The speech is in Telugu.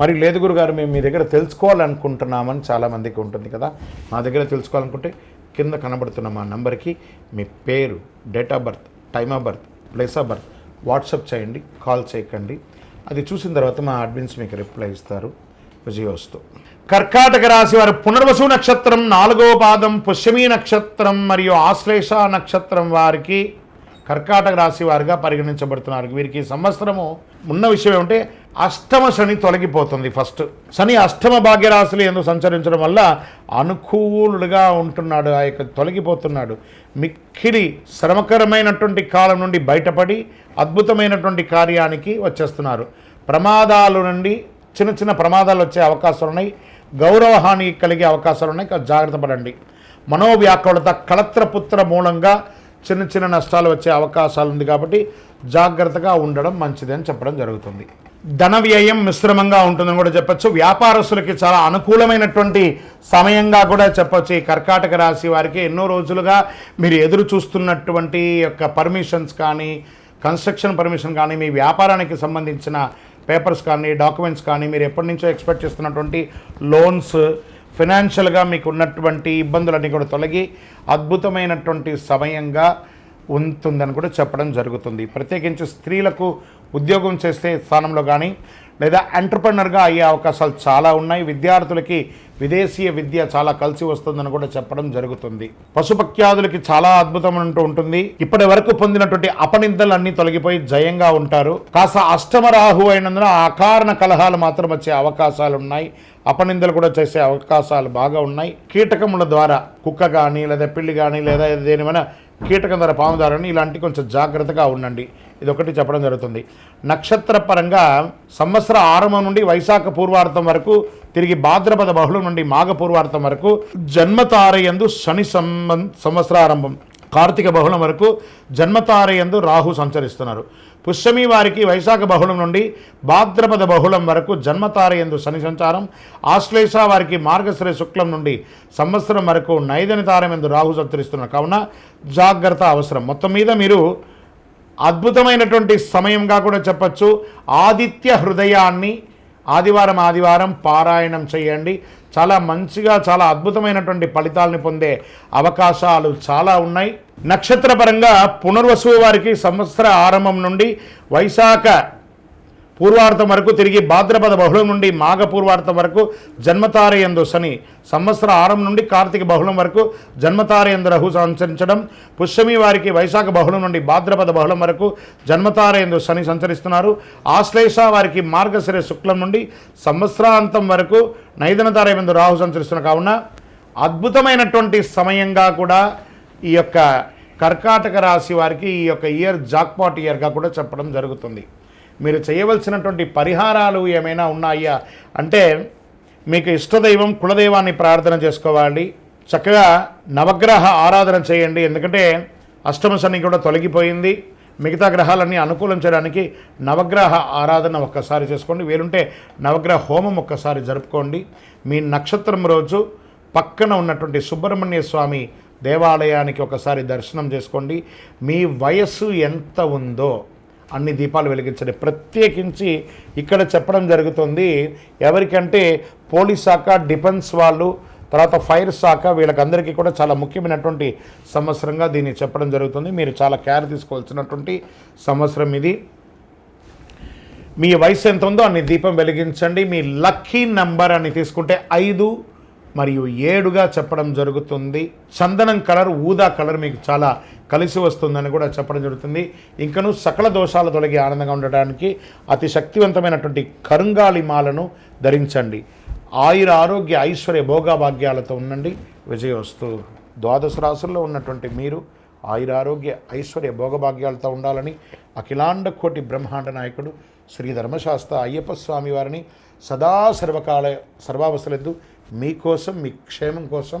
మరి లేదు గురుగారు మేము మీ దగ్గర తెలుసుకోవాలనుకుంటున్నామని చాలామందికి ఉంటుంది కదా. మా దగ్గర తెలుసుకోవాలనుకుంటే కింద కనబడుతున్న మా నంబర్కి మీ పేరు date of birth time of birth place of birth WhatsApp చేయండి కాల్ చేయకండి. అది చూసిన తర్వాత మా అడ్మిన్స్ మీకు రిప్లై ఇస్తారు. విజయోస్తు. కర్కాటక రాశి వారి పునర్వసు నక్షత్రం నాలుగో పాదం పుష్యమీ నక్షత్రం మరియు ఆశ్లేష నక్షత్రం వారికి కర్కాటక రాశి వారిగా పరిగణించబడుతున్నారు. వీరికి సంవత్సరము ఉన్న విషయం ఏమంటే అష్టమ శని తొలగిపోతుంది ఫస్ట్. శని అష్టమ భాగ్యరాశులు ఎందుకు సంచరించడం వల్ల అనుకూలుడుగా ఉంటున్నాడు ఆ యొక్క తొలగిపోతున్నాడు. మిక్కిలి శ్రమకరమైనటువంటి కాలం నుండి బయటపడి అద్భుతమైనటువంటి కార్యానికి వచ్చేస్తున్నారు. ప్రమాదాల నుండి చిన్న చిన్న ప్రమాదాలు వచ్చే అవకాశాలు ఉన్నాయి. గౌరవహాని కలిగే అవకాశాలు ఉన్నాయి. జాగ్రత్త పడండి. మనోవ్యాకులత కళత్రపుత్ర మూలంగా చిన్న చిన్న నష్టాలు వచ్చే అవకాశాలు ఉంది కాబట్టి జాగ్రత్తగా ఉండడం మంచిది అని చెప్పడం జరుగుతుంది. ధన వ్యయం మిశ్రమంగా ఉంటుందని కూడా చెప్పచ్చు. వ్యాపారస్తులకి చాలా అనుకూలమైనటువంటి సమయంగా కూడా చెప్పొచ్చు. ఈ కర్కాటక రాశి వారికి ఎన్నో రోజులుగా మీరు ఎదురు చూస్తున్నటువంటి యొక్క పర్మిషన్స్ కానీ కన్స్ట్రక్షన్ పర్మిషన్ కానీ మీ వ్యాపారానికి సంబంధించిన పేపర్స్ కానీ డాక్యుమెంట్స్ కానీ మీరు ఎప్పటి నుంచో ఎక్స్పెక్ట్ చేస్తున్నటువంటి లోన్స్ ఫినాన్షియల్గా మీకు ఉన్నటువంటి ఇబ్బందులన్నీ కూడా తొలగి అద్భుతమైనటువంటి సమయంగా ఉంటుందని కూడా చెప్పడం జరుగుతుంది. ప్రత్యేకించి స్త్రీలకు ఉద్యోగం చేసే స్థానంలో కానీ లేదా ఎంటర్ప్రినర్గా అయ్యే అవకాశాలు చాలా ఉన్నాయి. విద్యార్థులకి విదేశీయ విద్య చాలా కలిసి వస్తుందని కూడా చెప్పడం జరుగుతుంది. పశుపక్యాదులకి చాలా అద్భుతం ఉంటుంది. ఇప్పటి వరకు పొందినటువంటి అపనిందలన్నీ తొలగిపోయి జయంగా ఉంటారు. కాస్త అష్టమరాహు అయినందున అకారణ కలహాలు మాత్రం వచ్చే అవకాశాలు ఉన్నాయి. అపనిందలు కూడా చేసే అవకాశాలు బాగా ఉన్నాయి. కీటకముల ద్వారా కుక్క కానీ లేదా పిల్లి కానీ లేదా దేనిమైనా కీటకం ధర పాముదారని ఇలాంటి కొంచెం జాగ్రత్తగా ఉండండి. ఇది ఒకటి చెప్పడం జరుగుతుంది. నక్షత్ర పరంగా సంవత్సర ఆరంభం నుండి వైశాఖ పూర్వార్థం వరకు తిరిగి భాద్రపద బహుళం నుండి మాఘ పూర్వార్థం వరకు జన్మతారయందు శని సంబంధ సంవత్సరారంభం కార్తీక బహుళం వరకు జన్మతారయందు రాహు సంచరిస్తున్నారు. పుష్యమి వారికి వైశాఖ బహుళం నుండి భాద్రపద బహుళం వరకు జన్మతారయందు శని సంచారం ఆశ్లేష వారికి మార్గశ్రీ శుక్లం నుండి సంవత్సరం వరకు నైదని తారయందు రాహు సంచరిస్తున్న కావున జాగ్రత్త అవసరం. మొత్తం మీద మీరు అద్భుతమైనటువంటి సమయంగా కూడా చెప్పచ్చు. ఆదిత్య హృదయాన్ని ఆదివారం ఆదివారం పారాయణం చేయండి. చాలా మంచిగా చాలా అద్భుతమైనటువంటి ఫలితాలను పొందే అవకాశాలు చాలా ఉన్నాయి. నక్షత్రపరంగా పునర్వసు వారికి సంవత్సర ఆరంభం నుండి వైశాఖ పూర్వార్థం వరకు తిరిగి భాద్రపద బహుళం నుండి మాఘ పూర్వార్థం వరకు జన్మతారయందు శని సంవత్సర ఆరం నుండి కార్తీక బహుళం వరకు జన్మతారయందు రహు సంచరించడం పుష్యమి వారికి వైశాఖ బహుళం నుండి భాద్రపద బహుళం వరకు జన్మతారయందు శని సంచరిస్తున్నారు. ఆశ్లేష వారికి మార్గశిర శుక్లం నుండి సంవత్సరాంతం వరకు నైదన తారయందు రాహు సంచరిస్తున్న కావున అద్భుతమైనటువంటి సమయంగా కూడా ఈ యొక్క కర్కాటక రాశి వారికి ఈ యొక్క ఇయర్ జాక్పాట్ ఇయర్గా కూడా చెప్పడం జరుగుతుంది. మీరు చేయవలసినటువంటి పరిహారాలు ఏమైనా ఉన్నాయా? అంటే మీకు ఇష్టదైవం కులదైవాన్ని ప్రార్థన చేసుకోవాలి. చక్కగా నవగ్రహ ఆరాధన చేయండి. ఎందుకంటే అష్టమ శని కూడా తొలగిపోయింది. మిగతా గ్రహాలన్నీ అనుకూలం చేయడానికి నవగ్రహ ఆరాధన ఒక్కసారి చేసుకోండి. వీలుంటే నవగ్రహ హోమం ఒక్కసారి జరుపుకోండి. మీ నక్షత్రం రోజు పక్కన ఉన్నటువంటి సుబ్రహ్మణ్య స్వామి దేవాలయానికి ఒకసారి దర్శనం చేసుకోండి. మీ వయస్సు ఎంత ఉందో అన్ని దీపాలు వెలిగించండి. ప్రత్యేకించి ఇక్కడ చెప్పడం జరుగుతుంది ఎవరికంటే పోలీస్ శాఖ డిఫెన్స్ వాళ్ళు తర్వాత ఫైర్ శాఖ వీళ్ళకందరికీ కూడా చాలా ముఖ్యమైనటువంటి సంవత్సరంగా దీన్ని చెప్పడం జరుగుతుంది. మీరు చాలా కేర్ తీసుకోవాల్సినటువంటి సంవత్సరం ఇది. మీ వయసు ఎంత ఉందో అన్ని దీపం వెలిగించండి. మీ లక్కీ నంబర్ అని తీసుకుంటే ఐదు మరియు ఏడుగా చెప్పడం జరుగుతుంది. చందనం కలర్ ఊదా కలర్ మీకు చాలా కలిసి వస్తుందని కూడా చెప్పడం జరుగుతుంది. ఇంకను సకల దోషాలు తొలగి ఆనందంగా ఉండడానికి అతి శక్తివంతమైనటువంటి కరుంగాలి మాలను ధరించండి. ఆయుర ఆరోగ్య ఐశ్వర్య భోగభాగ్యాలతో ఉండండి. విజయవస్తు ద్వాదశ రాసుల్లో ఉన్నటువంటి మీరు ఆయుర ఆరోగ్య ఐశ్వర్య భోగభాగ్యాలతో ఉండాలని అఖిలాండ కోటి బ్రహ్మాండ నాయకుడు శ్రీ ధర్మశాస్త్ర అయ్యప్ప స్వామి వారిని సదా సర్వకాల సర్వావసరద్దు మీకోసం మీ క్షేమం కోసం